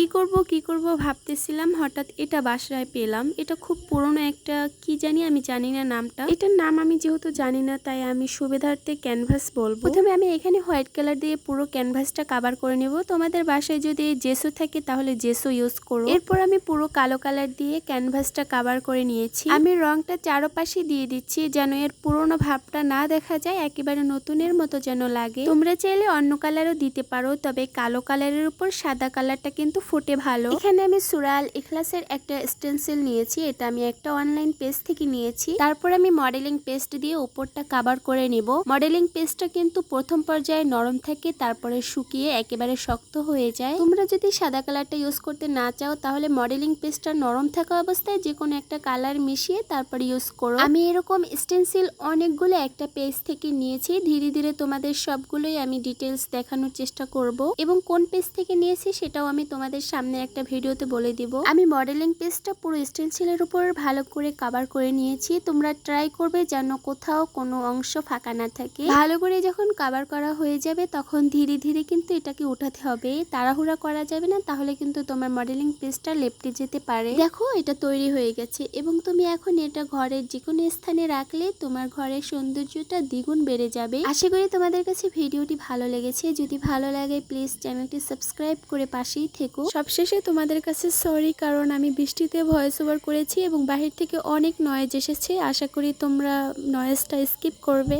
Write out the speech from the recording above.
কি করব কি করব ভাবতেছিলাম, হঠাৎ এটা বাসায় পেলাম। এটা খুব পুরনো একটা, কি জানি আমি জানি না নামটা। এটার নাম আমি যেহেতু জানি না, তাই আমি সুবিধার্থে ক্যানভাস বলব। প্রথমে আমি এখানে হোয়াইট কালার দিয়ে পুরো ক্যানভাসটা কাভার করে নেব। তোমাদের বাসায় যদি জেসো থাকে, তাহলে জেসো ইউজ করো। এরপর আমি পুরো কালো কালার দিয়ে ক্যানভাসটা কাভার করে নিয়েছি। আমি রংটা চারপাশে দিয়ে দিচ্ছি, যেন এর পুরোনো ভাবটা না দেখা যায়, একেবারে নতুনের মতো যেন লাগে। তোমরা চাইলে অন্য কালারও দিতে পারো, তবে কালো কালারের উপর সাদা কালারটা কিন্তু ফুটে ভালো। এখানে আমি সুরাল ইখলাসের একটা স্টেন্সিল নিয়েছি, এটা আমি একটা অনলাইন পেজ থেকে নিয়েছি। তারপর আমি মডেলিং পেস্ট দিয়ে উপরটা কাভার করে নিব। মডেলিং পেস্টটা কিন্তু প্রথম পর্যায়ে নরম থাকে, তারপরে শুকিয়ে একেবারে শক্ত হয়ে যায়। তোমরা যদি সাদা কালারটা ইউজ করতে না চাও, তাহলে মডেলিং পেস্টটা নরম থাকা অবস্থায় যে কোনো একটা কালার মিশিয়ে তারপর ইউজ করো। আমি এরকম স্টেন্সিল অনেকগুলো একটা পেজ থেকে নিয়েছি। ধীরে ধীরে তোমাদের সবগুলোই আমি ডিটেলস দেখানোর চেষ্টা করব। এবং কোন পেজ থেকে নিয়েছি সেটাও আমি তোমাদের সামনে একটা ভিডিওতে বলে দিব। আমি মডেলিং পেজটা পুরো স্টেন্সিলের উপর ভালো করে কাভার করে নিয়েছি। তোমরা ট্রাই করবে যেন কোথাও কোনো অংশ ফাঁকা না থাকে। ভালো করে যখন কাভার করা হয়ে যাবে, তখন ধীরে ধীরে কিন্তু এটাকে উঠাতে হবে। তাড়াহুড়া করা যাবে না, তাহলে কিন্তু তোমার মডেলিং পেজটা লেপটে যেতে পারে। দেখো, এটা তৈরি হয়ে গেছে এবং তুমি এখন এটা ঘরের যে কোনো স্থানে রাখলে তোমার ঘরের সৌন্দর্যটা দ্বিগুণ বেড়ে যাবে। আশা করি তোমাদের কাছে ভিডিওটি ভালো লেগেছে। যদি ভালো লাগে প্লিজ চ্যানেলটি সাবস্ক্রাইব করে পাশেই থেকো। সবশেষে তোমাদের কাছে সরি কারণ আমি বৃষ্টিতে ভয়েস ওভার করেছি এবং বাহির থেকে অনেক নয়েজ এসেছে। আশা করি তোমরা নয়েজটা স্কিপ করবে।